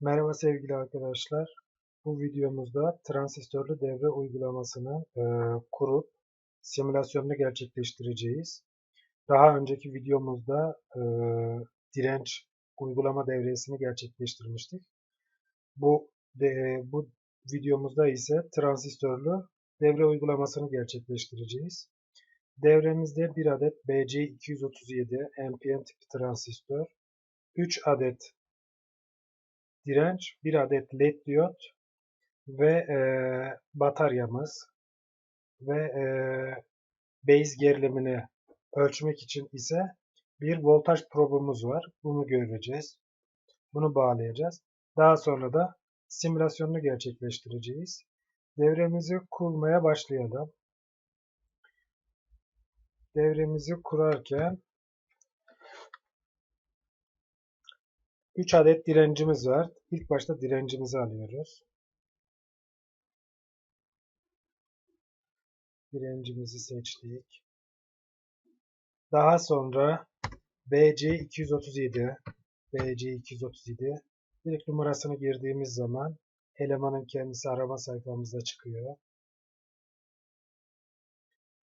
Merhaba sevgili arkadaşlar. Bu videomuzda transistörlü devre uygulamasını e, kurup simülasyonunu gerçekleştireceğiz. Daha önceki videomuzda e, direnç uygulama devresini gerçekleştirmiştik. Bu de, bu videomuzda ise transistörlü devre uygulamasını gerçekleştireceğiz. Devremizde bir adet BC237 NPN tipi transistör, 3 adet direnç, bir adet led diyot ve e, bataryamız ve e, base gerilimini ölçmek için ise bir voltaj probumuz var. Bunu göreceğiz. Bunu bağlayacağız. Daha sonra da simülasyonunu gerçekleştireceğiz. Devremizi kurmaya başlayalım. Devremizi kurarken 3 adet direncimiz var. İlk başta direncimizi alıyoruz. Direncimizi seçtik. Daha sonra BC237 BC237 ilk numarasını girdiğimiz zaman elemanın kendisi arama sayfamızda çıkıyor.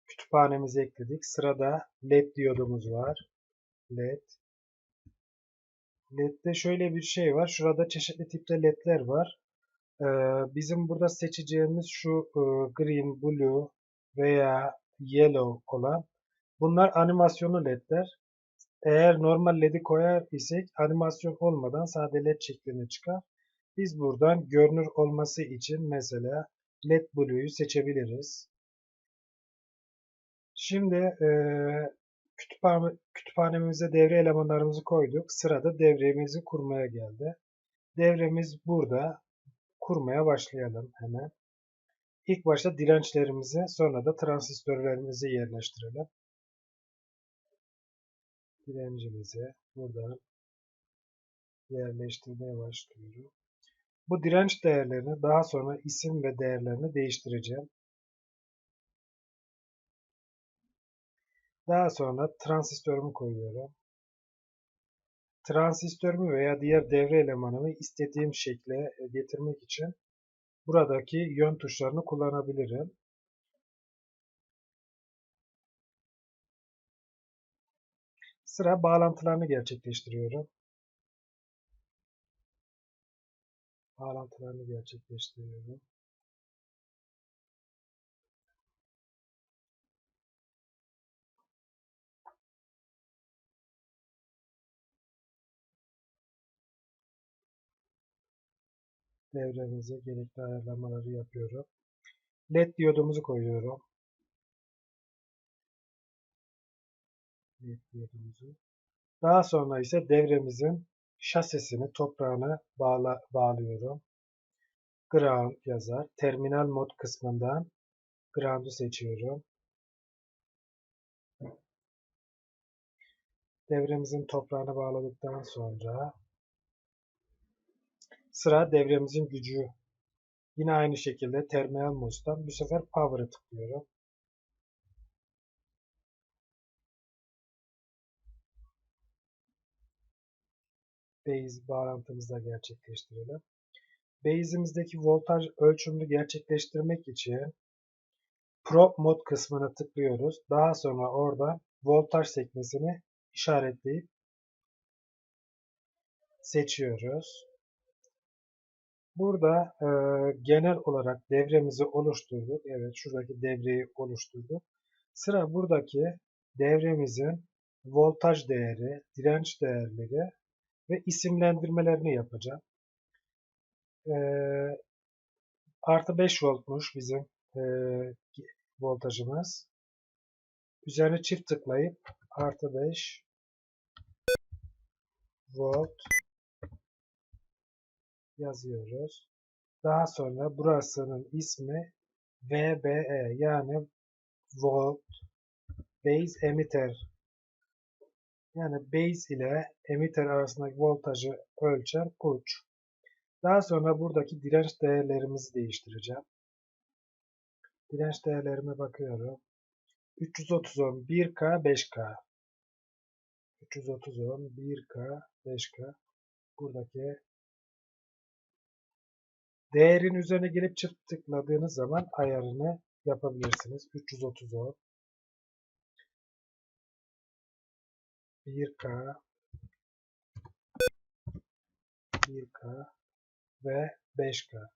Kütüphanemizi ekledik. Sırada LED diyodumuz var. LED LED'de şöyle bir şey var. Şurada çeşitli tipte LED'ler var. Ee, bizim burada seçeceğimiz şu e, green, blue veya yellow olan bunlar animasyonlu LED'ler. Eğer normal LED'i koyar isek animasyon olmadan sade LED şeklinde çıkar. Biz buradan görünür olması için mesela LED Blue'yu seçebiliriz. Şimdi e, kütüphane, kütüphanemize devre elemanlarımızı koyduk. Sırada devremizi kurmaya geldi. Devremiz burada. Kurmaya başlayalım hemen. İlk başta dirençlerimizi sonra da transistörlerimizi yerleştirelim. Direncimizi buradan yerleştirmeye başlıyorum. Bu direnç değerlerini daha sonra isim ve değerlerini değiştireceğim. Daha sonra transistörümü koyuyorum. Transistörümü veya diğer devre elemanımı istediğim şekle getirmek için buradaki yön tuşlarını kullanabilirim. Sıra bağlantılarını gerçekleştiriyorum. Bağlantılarını gerçekleştiriyorum. Devremize gerekli ayarlamaları yapıyorum. LED diyodumuzu koyuyorum. LED diyodumuzu. Daha sonra ise devremizin şasisini, toprağını bağla, bağlıyorum. Ground yazar. Terminal mod kısmından ground'u seçiyorum. Devremizin toprağını bağladıktan sonra Sıra devremizin gücü. Yine aynı şekilde terminal moddan bu sefer power'ı tıklıyorum. Base bağlantımızı da gerçekleştirelim. Base'imizdeki voltaj ölçümünü gerçekleştirmek için Probe mod kısmına tıklıyoruz. Daha sonra orada voltaj sekmesini işaretleyip seçiyoruz. Burada e, genel olarak devremizi oluşturduk. Evet şuradaki devreyi oluşturduk. Sıra buradaki devremizin voltaj değeri, direnç değerleri ve isimlendirmelerini yapacağım. E, artı 5 voltmuş bizim e, voltajımız. Üzerine çift tıklayıp artı 5 volt yazıyoruz. Daha sonra burasının ismi VBE yani Volt Base Emitter yani base ile emitter arasındaki voltajı ölçen uç. Daha sonra buradaki direnç değerlerimizi değiştireceğim. Direnç değerlerime bakıyorum. 330 ohm 1K 5K 330 ohm 1K 5K buradaki Değerin üzerine gelip çift tıkladığınız zaman ayarını yapabilirsiniz. 330 volt. 1K 1K ve 5K.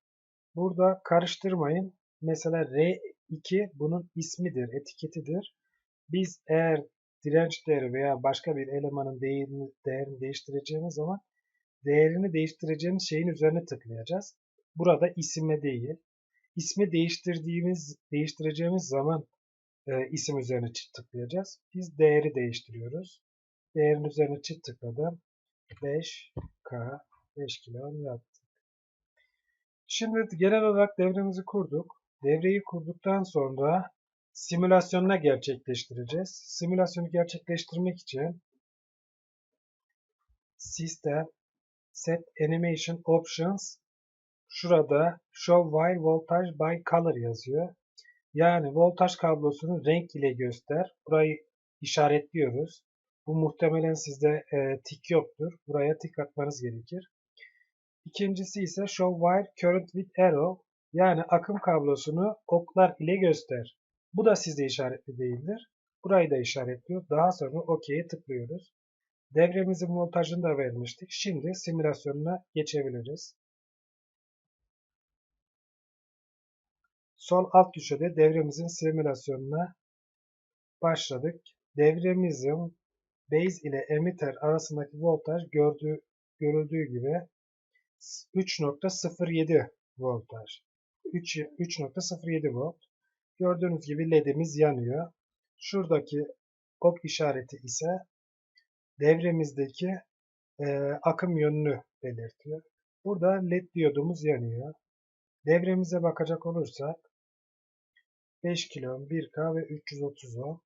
Burada karıştırmayın. Mesela R2 bunun ismidir, etiketidir. Biz eğer direnç değeri veya başka bir elemanın değerini, değerini değiştireceğimiz zaman değerini değiştireceğimiz şeyin üzerine tıklayacağız. Burada isime değil. İsmi değiştirdiğimiz, değiştireceğimiz zaman e, isim üzerine çift tıklayacağız. Biz değeri değiştiriyoruz. Değerin üzerine çift tıkladım. 5K 5 kilo yaptık. Şimdi genel olarak devremizi kurduk. Devreyi kurduktan sonra simülasyonuna gerçekleştireceğiz. Simülasyonu gerçekleştirmek için System Set Animation Options şurada Show Wire Voltage by Color yazıyor. Yani voltaj kablosunu renk ile göster. Burayı işaretliyoruz. Bu muhtemelen sizde e, tik yoktur. Buraya tik atmanız gerekir. İkincisi ise Show Wire Current with Arrow. Yani akım kablosunu oklar ile göster. Bu da sizde işaretli değildir. Burayı da işaretliyor. Daha sonra OK'ye tıklıyoruz. Devremizin montajını da vermiştik. Şimdi simülasyonuna geçebiliriz. Sol alt köşede devremizin simülasyonuna başladık. Devremizin base ile emitter arasındaki voltaj gördüğü, görüldüğü gibi 3.07 voltaj. 3.07 volt. Gördüğünüz gibi ledimiz yanıyor. Şuradaki ok işareti ise devremizdeki e, akım yönünü belirtiyor. Burada led diyodumuz yanıyor. Devremize bakacak olursak 5 kilo 1K ve 330 ohm.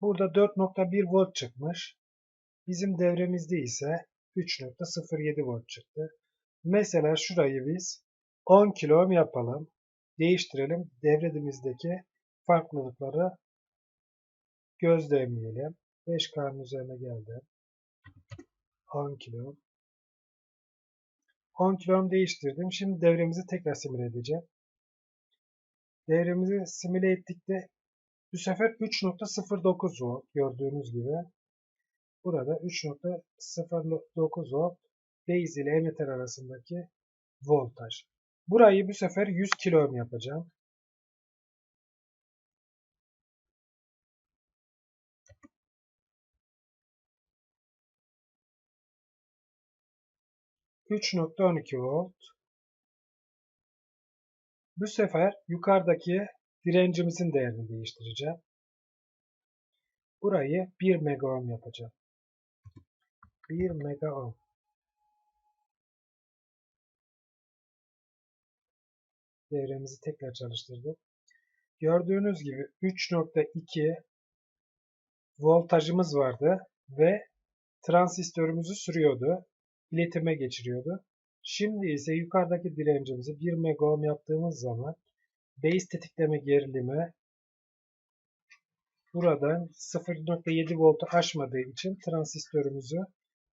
Burada 4.1 volt çıkmış. Bizim devremizde ise 3.07 volt çıktı. Mesela şurayı biz 10 kilo yapalım. Değiştirelim. Devremizdeki farklılıkları gözlemleyelim. 5K'nın üzerine geldim. 10 kilo. 10 kilo değiştirdim. Şimdi devremizi tekrar simüle edeceğim. Devremizi simüle ettikte bu sefer 3.09 volt gördüğünüz gibi. Burada 3.09 volt base ile emitter arasındaki voltaj. Burayı bu sefer 100 kilo ohm yapacağım. %3.12 volt. Bu sefer yukarıdaki direncimizin değerini değiştireceğim. Burayı 1 mega ohm yapacağım. 1 mega ohm. Devremizi tekrar çalıştırdık. Gördüğünüz gibi 3.2 voltajımız vardı ve transistörümüzü sürüyordu. iletime geçiriyordu. Şimdi ise yukarıdaki direncimizi 1 mega ohm yaptığımız zaman base tetikleme gerilimi buradan 0.7 voltu aşmadığı için transistörümüzü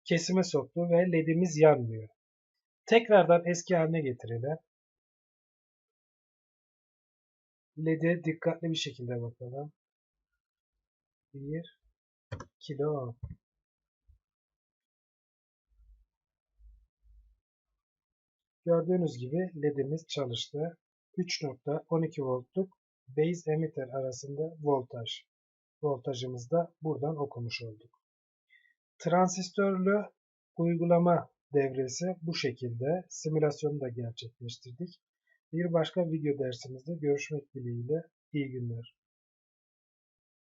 kesime soktu ve ledimiz yanmıyor. Tekrardan eski haline getirelim. LED'e dikkatli bir şekilde bakalım. 1 kilo Gördüğünüz gibi ledimiz çalıştı. 3.12 voltluk base emitter arasında voltaj. Voltajımızı da buradan okumuş olduk. Transistörlü uygulama devresi bu şekilde. Simülasyonu da gerçekleştirdik. Bir başka video dersimizde görüşmek dileğiyle. İyi günler.